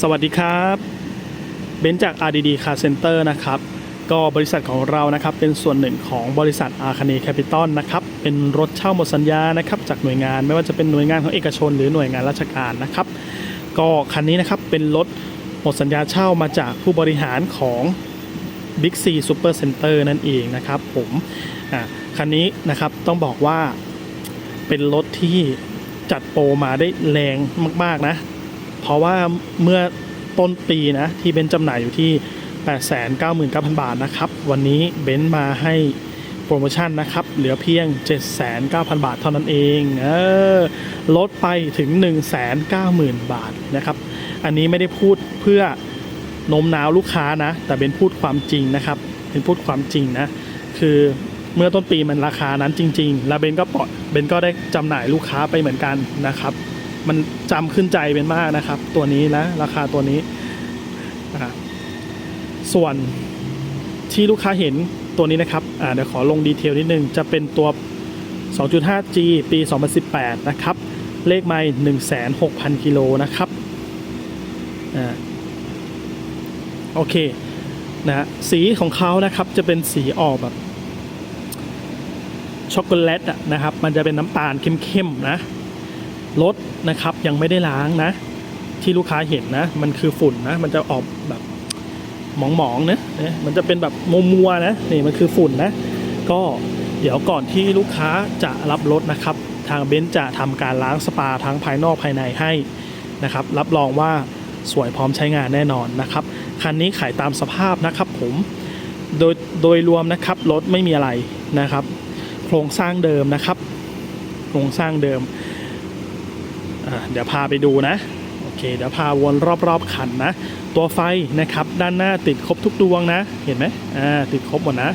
สวัสดีครับเบนจาก RDD Car Center นะครับ ก็บริษัทของเรานะครับเป็นส่วนหนึ่งของบริษัทอาคเนแคปิตอลนะครับ เป็นรถเช่าหมดสัญญานะครับจากหน่วยงานไม่ว่าจะเป็นหน่วยงานของเอกชน หรือหน่วยงานราชการนะครับ ก็คันนี้นะครับเป็นรถหมดสัญญาเช่ามาจากผู้บริหารของ Big C Super Center นั่นเองนะครับผมอ่าคันนี้นะครับต้องบอกว่าเป็นรถที่จัดโปรมาได้แรงมาก ๆ นะ เพราะว่าเมื่อต้นปีนะ ที่เบนจำหน่ายอยู่ที่ 899,000 บาทนะครับ วันนี้เบนมาให้โปรโมชั่นนะครับ เหลือเพียง 7,900 บาทเท่านั้นเองเออลดไปถึง 190,000 บาทนะครับ อันนี้ไม่ได้พูดเพื่อโน้มน้าวลูกค้านะ แต่เบนพูดความจริงนะครับเบนพูดความจริงนะ คือเมื่อต้นปีมันราคานั้นจริง ๆ แล้วเบนก็ปล่อยเบนก็ได้จำหน่ายลูกค้าไปเหมือนกันนะครับ มันจำขึ้นใจเป็นมากนะครับ ตัวนี้นะราคาตัวนี้อ่าส่วนที่ลูกค้าเห็นตัวนี้นะครับเดี๋ยวขอลงดีเทลนิดนึง จะเป็นตัว 2.5G ปี 2018 นะครับ เลขไม่16,000 กิโลนะครับอ่าโอเคนะฮะสีของเขานะครับจะเป็นสีออกแบบช็อกโกแลตอะนะครับ มันจะเป็นน้ำตาลเข้มๆนะ รถนะครับยังไม่ได้ล้างนะ ที่ลูกค้าเห็นนะ มันคือฝุ่นนะ มันจะออกแบบหมองๆนะนะมันจะเป็นแบบมัวๆนะนี่มันคือฝุ่นนะ ก็เดี๋ยวก่อนที่ลูกค้าจะรับรถนะครับ ทางเบนซ์จะทำการล้างสปาทั้งภายนอกภายในให้นะครับ รับรองว่าสวยพร้อมใช้งานแน่นอนนะครับ คันนี้ขายตามสภาพนะครับผม โดยโดยรวมนะครับรถไม่มีอะไรนะครับ โครงสร้างเดิมนะครับ โครงสร้างเดิม เดี๋ยวพาไปดูนะโอเคเดี๋ยวพาวนรอบๆคันนะ ตัวไฟนะครับด้านหน้าติดครบทุกดวงนะ เห็นไหมอ่าติดครบหมดนะ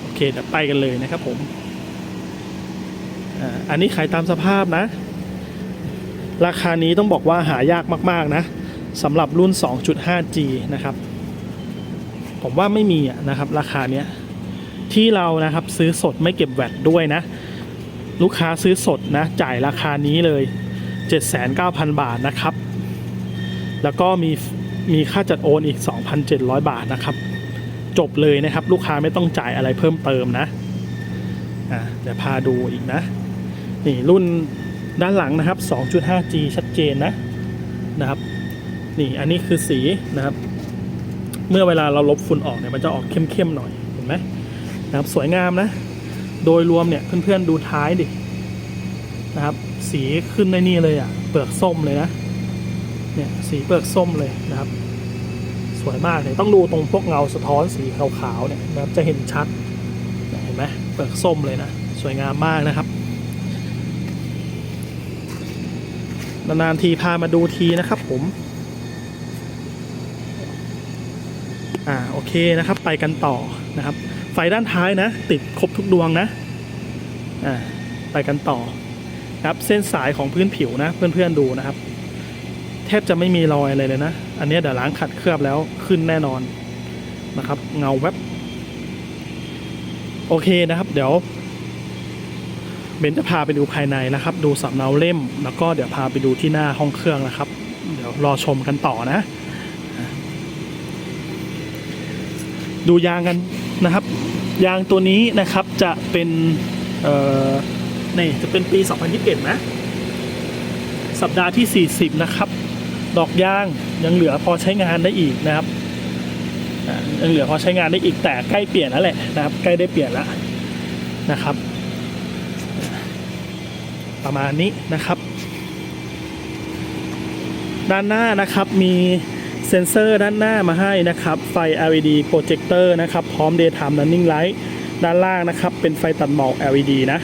โอเคเดี๋ยวไปกันเลยนะครับผมอ่าอันนี้ขายตามสภาพนะ ราคานี้ต้องบอกว่าหายากมากๆนะสำหรับรุ่น 2.5G นะครับ ผมว่าไม่มีนะครับ ราคาเนี้ยที่เรานะครับซื้อสดไม่เก็บแวตด้วยนะ ลูกค้าซื้อสดนะ จ่ายราคานี้เลย 79,000 บาทนะครับ แล้วก็มีมีค่าจัดโอนอีก 2,700 บาทนะครับ จบเลยนะครับ ลูกค้าไม่ต้องจ่ายอะไรเพิ่มเติมนะอ่าเดี๋ยวพาดูอีกนะ นี่รุ่นด้านหลังนะครับ 2.5G ชัดเจนนะนะครับ นี่อันนี้คือสีนะครับ เมื่อเวลาเราลบฝุ่นออกเนี่ยมันจะออกเข้มๆหน่อยเห็นไหมนะครับสวยงามนะ โดยรวมเนี่ยเพื่อนๆดูท้ายดินะครับ สีขึ้นในนี่เลยอะ เปลือกส้มเลยนะ เนี่ยสีเปลือกส้มเลยนะครับ สวยมากเลยต้องดูตรงพวกเงาสะท้อนสีขาวๆเนี่ยนะครับจะเห็นชัดเห็นไหมเปลือกส้มเลยนะ สวยงามมากนะครับนานๆทีพามาดูทีนะครับผม อ่าโอเคนะครับ ไปกันต่อนะครับ ไฟด้านท้ายนะ ติดครบทุกดวงนะ อ่าไปกันต่อ นะครับเส้นสายของพื้นผิวนะ เพื่อนๆดูนะครับ แทบจะไม่มีรอยอะไรเลยนะ อันนี้เดี๋ยวล้างขัดเคลือบแล้วขึ้นแน่นอนนะครับ เงาแวบโอเคนะครับ เดี๋ยวเบนจะพาไปดูภายในนะครับ ดูสำเนาเล่ม แล้วก็เดี๋ยวพาไปดูที่หน้าห้องเครื่องนะครับ เดี๋ยวรอชมกันต่อนะ ดูยางกันนะครับ ยางตัวนี้นะครับจะเป็นเอ่อ นี่จะเป็นปี 2021 นะ สัปดาห์ที่ 40 นะครับ ดอกยางยังเหลือพอใช้งานได้อีกนะครับยังเหลือพอใช้งานได้อีกแต่ใกล้เปลี่ยนแล้วแหละนะครับ ใกล้ได้เปลี่ยนแล้วนะครับ ประมาณนี้นะครับ ด้านหน้านะครับมีเซ็นเซอร์ด้านหน้ามาให้นะครับ ไฟ LED โปรเจคเตอร์นะครับ พร้อม Daytime Running Light ด้านล่างนะครับ เป็นไฟตัดหมอก LED นะ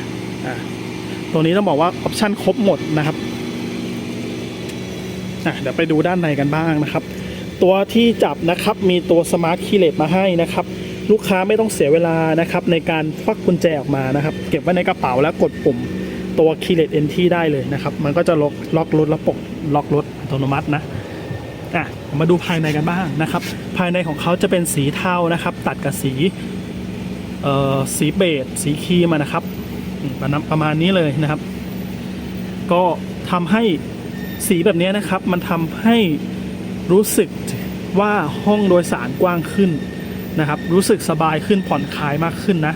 อ่า ตรงนี้ต้องบอกว่าออปชั่นครบหมดนะครับเดี๋ยวไปดูด้านในกันบ้างนะครับ ตัวที่จับนะครับมีตัวสมาร์ทคีย์เลสมาให้นะครับ ลูกค้าไม่ต้องเสียเวลานะครับ ในการควักกุญแจออกมานะครับ เก็บไว้ในกระเป๋าแล้วกดปุ่มตัวคีย์เลสเอนที่ได้เลยนะครับ มันก็จะล็อกล็อกรถแล้วปลดล็อกรถอัตโนมัตินะอะมาดูภายในกันบ้างนะครับ ภายในของเขาจะเป็นสีเทานะครับ ตัดกับสีเอ่อสีเบจสีครีมนะครับ ประมาณประมาณนี้เลยนะครับ ก็ทำให้สีแบบนี้นะครับ มันทำให้รู้สึกว่าห้องโดยสารกว้างขึ้นนะครับ รู้สึกสบายขึ้นผ่อนคลายมากขึ้นนะ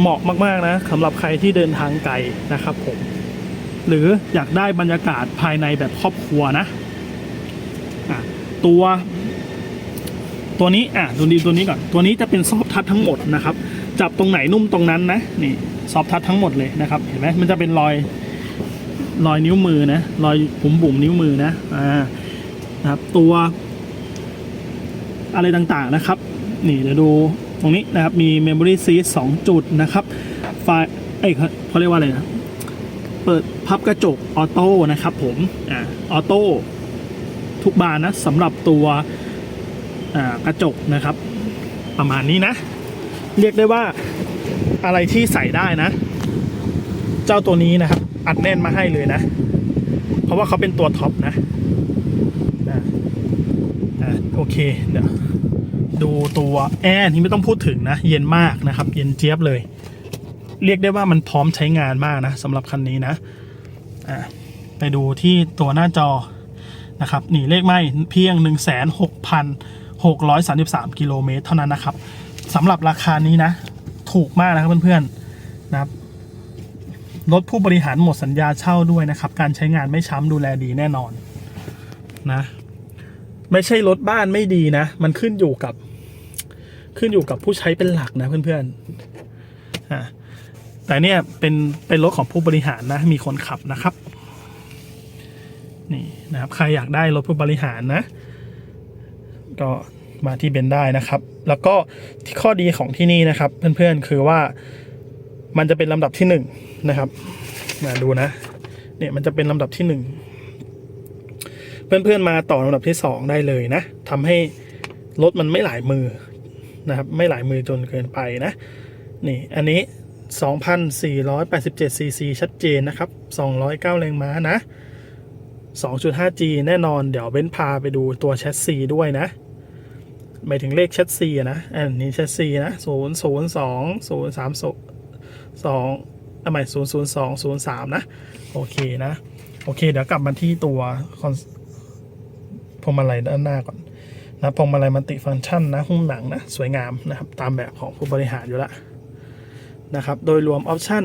เหมาะมากๆนะสำหรับใครที่เดินทางไกลนะครับผม หรืออยากได้บรรยากาศภายในแบบครอบครัวนะะตัว ตัวนี้อะตัวนี้ตัวนี้ก่อน ตัวนี้จะเป็นซอฟทัชทั้งหมดนะครับ จับตรงไหนนุ่มตรงนั้นนะนี่ ซอฟทัชทั้งหมดเลยนะครับ เห็นไหมมันจะเป็นรอยรอยนิ้วมือนะรอยบุ๋มบุ๋มนิ้วมือนะอ่านะครับ ตัว อะไรต่างๆนะครับ นี่เดี๋ยวดูตรงนี้นะครับ มี memory seat 2จุดนะครับไฟเอ้ยเขาเขาเรียกว่าอะไรนะเปิดพับกระจกออโต้นะครับ ผมอ่าออโต้ทุกบานนะสำหรับตัวอ่ากระจกนะครับ ประมาณนี้นะ เรียกได้ว่า อะไรที่ใส่ได้นะ เจ้าตัวนี้นะครับ อัดแน่นมาให้เลยนะ เพราะว่าเขาเป็นตัวท็อปนะอะโอเคเดี๋ยวดูตัวแอร์นี่ไม่ต้องพูดถึงนะ เย็นมากนะครับ เย็นเจี๊ยบเลย เรียกได้ว่ามันพร้อมใช้งานมากนะสำหรับคันนี้นะอะไปดูที่ตัวหน้าจอนะครับนี่เลขไม่เพียง 1 6 6 3 3 กิโลเมตรเท่านั้นนะครับสำหรับราคานี้นะ ถูกมากนะครับเพื่อนๆนะครับรถผู้บริหารหมดสัญญาเช่าด้วยนะครับ การใช้งานไม่ช้ำดูแลดีแน่นอนนะ ไม่ใช่รถบ้านไม่ดีนะ มันขึ้นอยู่กับ ขึ้นอยู่กับผู้ใช้เป็นหลักนะเพื่อนๆอะแต่เนี่ยเป็นเป็นรถของผู้บริหารนะ มีคนขับนะครับนี่นะครับ ใครอยากได้รถผู้บริหารนะ ก็ มาที่เบนได้นะครับ แล้วก็ที่ข้อดีของที่นี่นะครับ เพื่อนๆคือว่ามันจะเป็นลำดับที่หนึ่งนะครับมาดูนะ เนี่ยมันจะเป็นลำดับที่หนึ่งเพื่อนๆมาต่อลำดับที่สองได้เลยนะทำให้รถมันไม่หลายมือนะครับ ไม่หลายมือจนเกินไปนะ นี่อันนี้ 2,487ซีซีชัดเจนนะครับ 209 แรงม้านะ 2.5G แน่นอน เดี๋ยวเบ้นพาไปดูตัวแชสซีด้วยนะ หมายถึงเลขแชสซีนะอันนี้แชสซีนะศูนย์ศูนย์สองศูนย์สามสองอะหมศูนย์ศูนย์สองศูนย์สามนะ โอเคนะ โอเค เดี๋ยวกลับมาที่ตัวพวงมาลัยด้านหน้าก่อนนะพวงมาลัยมัลติฟังก์ชันนะหุ้มหนังนะ สวยงามนะครับ ตามแบบของผู้บริหารอยู่ล้วนะครับ โดยรวมออปชั่น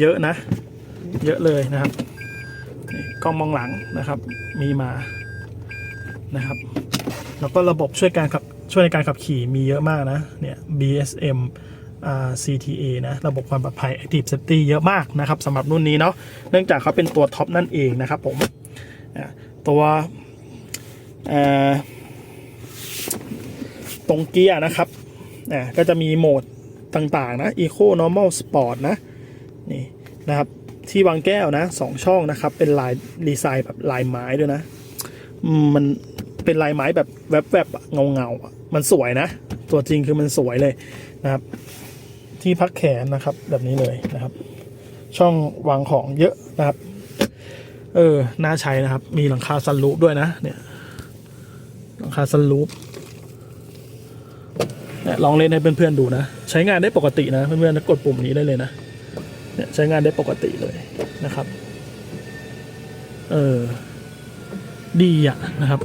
เยอะนะ เยอะเลยนะครับนี่กล้องมองหลังนะครับ มีมานะครับ แล้วก็ระบบช่วยการขับช่วยในการขับขี่มีเยอะมากนะ เนี่ย BSMCTA นะ ระบบความปลอดภัย Active Safety เยอะมากนะครับสำหรับรุ่นนี้เนาะ เนื่องจากเขาเป็นตัวท็อปนั่นเองนะครับผม ตัวตรงเกียร์นะครับ ก็จะมีโหมดต่างๆนะ Eco Normal Sport นะ นี่นะครับ ที่วางแก้วนะสองช่องนะครับ เป็นลายดีไซน์แบบลายไม้ด้วยนะ มัน เป็นลายไม้แบบแวบๆเงาเงาๆมันสวยนะ ตัวจริงคือมันสวยเลยนะครับ ที่พักแขนนะครับ แบบนี้เลยนะครับ ช่องวางของเยอะนะครับ เออน่าใช้นะครับ มีหลังคาซันรูปด้วยนะ เนี่ย หลังคาซันรูปเนี่ยลองเล่นให้เพื่อนๆดูนะ ใช้งานได้ปกตินะเพื่อนๆกดปุ่มนี้ได้เลยนะเนี่ยใช้งานได้ปกติเลยนะครับ เออ ดีอะนะครับ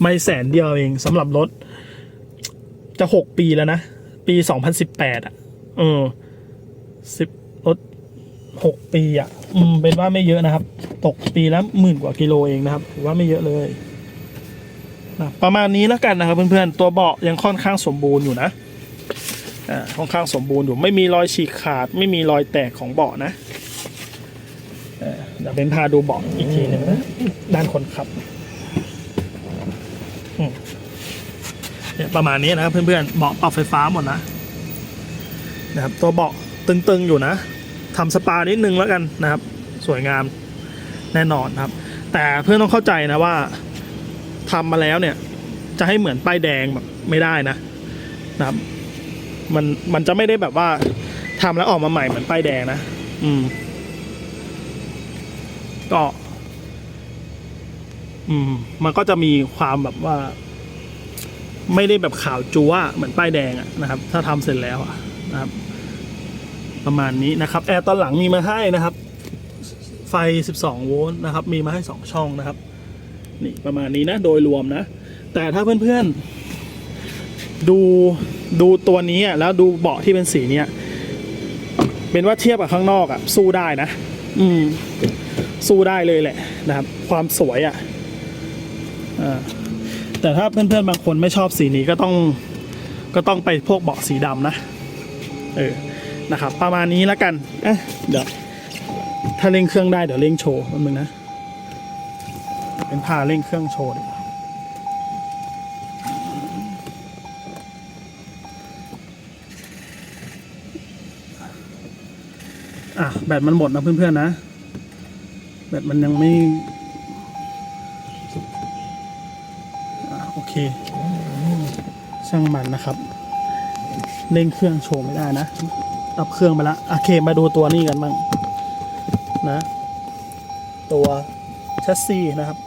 ไม่แสนเดียวเองสำหรับรถ จะหกปีแล้วนะ ปีสองพันสิบแปดอะ เออสิบรถหกปีอะ อืม เป็นว่าไม่เยอะนะครับ ตกปีละหมื่นกว่ากิโลเองนะครับถือว่าไม่เยอะเลยนะประมาณนี้แล้วกันนะครับเพื่อนๆ ตัวเบาะยังค่อนข้างสมบูรณ์อยู่นะอ่าค่อนข้างสมบูรณ์อยู่ไม่มีรอยฉีกขาด ไม่มีรอยแตกของเบาะนะเอ่อเดี๋ยวเป็นพาดูเบาะอีกทีหนึ่งนะด้านคนขับอืมเนี่ย ประมาณนี้นะครับเพื่อนๆเบาะปรับไฟฟ้าหมดนะนะครับตัวเบาะตึงๆอยู่นะทำสปานิดนึงแล้วกันนะครับ สวยงามแน่นอนนะครับ แต่เพื่อนต้องเข้าใจนะว่าทำมาแล้วเนี่ยจะให้เหมือนป้ายแดงแบบไม่ได้นะนะครับมันมันจะไม่ได้แบบว่าทำแล้วออกมาใหม่เหมือนป้ายแดงนะ อืม ก็ อืม มันก็จะมีความแบบว่า ไม่ได้แบบขาวจั๊วเหมือนป้ายแดงอะนะครับ ถ้าทำเสร็จแล้วนะครับ ประมาณนี้นะครับแอร์ตอนหลังมีมาให้นะครับ ไฟ 12 โวลต์นะครับ มีมาให้ 2 ช่องนะครับ นี่ประมาณนี้นะโดยรวมนะ แต่ถ้าเพื่อนๆ ดูดูตัวนี้อะแล้วดูเบาะที่เป็นสีเนี้ยเป็นว่าเทียบกับข้างนอกอะสู้ได้นะ อืม สู้ได้เลยแหละนะครับ ความสวยอะอ่า แต่ถ้าเพื่อนๆบางคนไม่ชอบสีนี้ก็ต้องก็ต้องไปพวกเบาะสีดำนะ เออ นะครับ ประมาณนี้แล้วกันเอ๊ะเดี๋ยวถ้าเร่งเครื่องได้เดี๋ยวเร่งโชว์แป๊บนึงนะ เป็นพาเร่งเครื่องโชว์ดีกว่าอะ แบตมันหมดนะเพื่อนๆนะ แบตมันยังไม่อะ โอเค ช่างมันนะครับเร่งเครื่องโชว์ไม่ได้นะดับเครื่องไปละโอเคมาดูตัวนี้กันบ้างนะ ตัวแชสซีนะครับ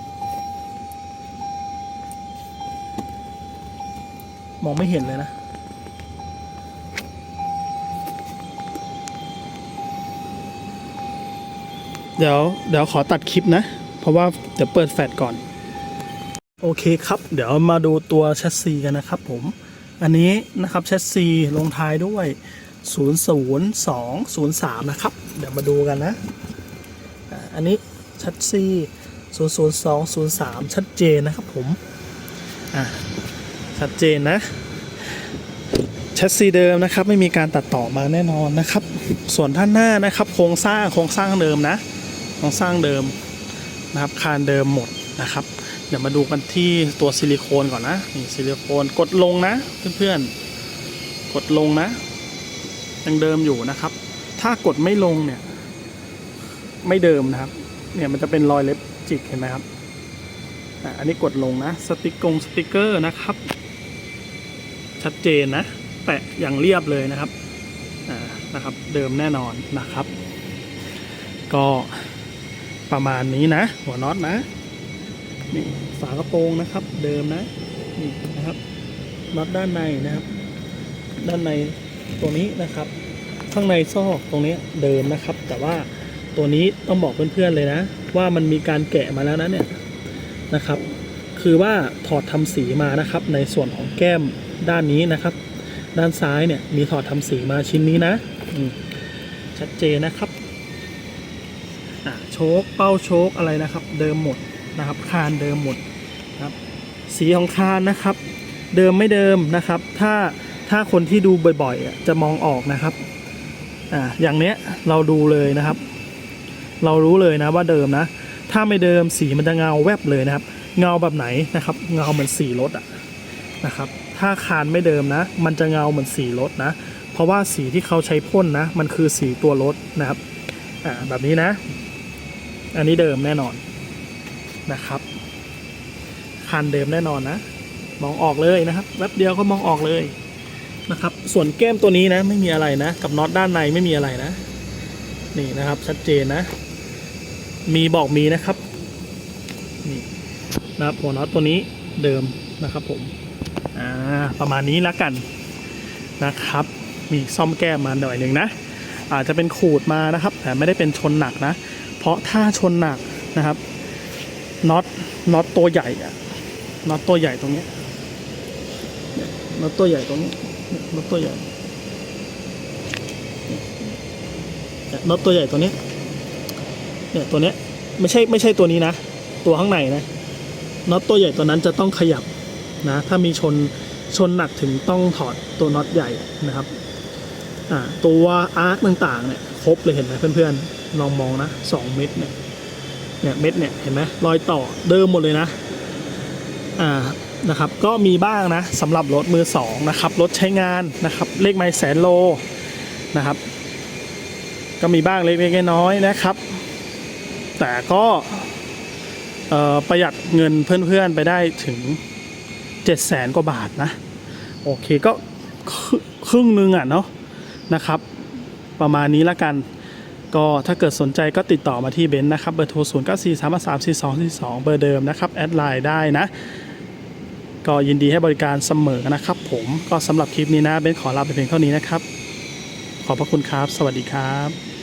มองไม่เห็นเลยนะเดี๋ยวเดี๋ยวขอตัดคลิปนะ เพราะว่าเดี๋ยวเปิดแฟลชก่อน โอเคครับ เดี๋ยวมาดูตัวแชสซีกันนะครับผม อันนี้นะครับแชสซีลงท้ายด้วย 00203 นะครับ เดี๋ยวมาดูกันนะ อันนี้แชสซี00203 ชัดเจนนะครับผม อ่าชัดเจนนะแชสซีเดิมนะครับ ไม่มีการตัดต่อมาแน่นอนนะครับ ส่วนด้านหน้านะครับ โครงสร้างโครงสร้างเดิมนะ โครงสร้างเดิมนะครับคานเดิมหมดนะครับ เดี๋ยวมาดูกันที่ตัวซิลิโคนก่อนนะนี่ซิลิโคนกดลงนะเพื่อนๆกดลงนะยังเดิมอยู่นะครับ ถ้ากดไม่ลงเนี่ย ไม่เดิมนะครับ เนี่ยมันจะเป็นรอยเล็บจิกเห็นไหมครับอะอันนี้กดลงนะสติกงสติกเกอร์นะครับ ชัดเจนนะ แปะอย่างเรียบเลยนะครับอ่านะครับ เดิมแน่นอนนะครับ ก็ประมาณนี้นะ หัวน็อตนะ นี่ฝากระโปรงนะครับ เดิมนะนี่นะครับน็อตด้านในนะครับ ด้านในตัวนี้นะครับ ข้างในซอกตรงนี้เดิมนะครับ แต่ว่าตัวนี้ต้องบอกเพื่อนๆเลยนะ ว่ามันมีการแกะมาแล้วนะเนี่ยนะครับ คือว่าถอดทำสีมานะครับ ในส่วนของแก้มด้านนี้นะครับ ด้านซ้ายเนี่ยมีถอดทำสีมาชิ้นนี้นะชัดเจนนะครับโชคเป้าโชคอะไรนะครับ เดิมหมด นะครับ คานเดิมหมดนะครับ สีของคานนะครับ เดิมไม่เดิมนะครับ ถ้าถ้าคนที่ดูบ่อยๆจะมองออกนะครับอ่าอย่างเนี้ยเราดูเลยนะครับ เรารู้เลยนะว่าเดิมนะ ถ้าไม่เดิมสีมันจะเงาแวบเลยนะครับ เงาแบบไหนนะครับ เงาเหมือนสีรถอะนะครับ ถ้าคานไม่เดิมนะ มันจะเงาเหมือนสีรถนะ เพราะว่าสีที่เขาใช้พ่นนะ มันคือสีตัวรถนะครับอ่าแบบนี้นะ อันนี้เดิมแน่นอน นะครับคานเดิมแน่นอนนะ มองออกเลยนะครับแวบเดียวก็มองออกเลยนะครับ ส่วนแก้มตัวนี้นะ ไม่มีอะไรนะ กับน็อตด้านในไม่มีอะไรนะ นี่นะครับ ชัดเจนนะ มีบอกมีนะครับ นี่นะครับหัวน็อตตัวนี้เดิมนะครับ ผม อ่า ประมาณนี้แล้วกันนะครับ มีซ่อมแก้มมาหน่อยหนึ่งนะ อาจจะเป็นขูดมานะครับ แต่ไม่ได้เป็นชนหนักนะ เพราะถ้าชนหนักนะครับ น็อตน็อตตัวใหญ่อะน็อตตัวใหญ่ตรงนี้น็อตตัวใหญ่ตรงนี้น็อตตัวใหญ่น็อตตัวใหญ่ตัวนี้เนี่ยตัวนี้ไม่ใช่ไม่ใช่ตัวนี้นะ ตัวข้างในนะน็อตตัวใหญ่ตัวนั้นจะต้องขยับนะ ถ้ามีชนชนหนักถึงต้องถอดตัวน็อตใหญ่นะครับตัวอาร์คต่างๆเนี่ยครบเลยเห็นไหมเพื่อนๆลองมองนะสองเม็ดเนี่ย เนี่ยเม็ดเนี่ยเห็นไหมรอยต่อเดิมหมดเลยนะอ่านะครับก็มีบ้างนะสำหรับรถมือสองนะครับรถใช้งานนะครับเลขไมล์แสนโลนะครับ ก็มีบ้างเล็กๆน้อยๆนะครับ แต่ก็ประหยัดเงินเพื่อนๆไปได้ถึง 7 0 0แสนกว่าบาทนะ โอเคก็ครึ่งนึงอะเนาะนะครับ ประมาณนี้ละกัน ก็ถ้าเกิดสนใจก็ติดต่อมาที่เบนซ์นะครับ เบอร์โทร 0 9 4 3 3 4 2 4 2 เบอร์เดิมนะครับ แอดไลน์ได้นะ ก็ยินดีให้บริการเสมอนะครับผมก็สำหรับคลิปนี้นะ เบนซ์ขอลาไปเพียงเท่านี้นะครับ ขอบพระคุณครับ สวัสดีครับ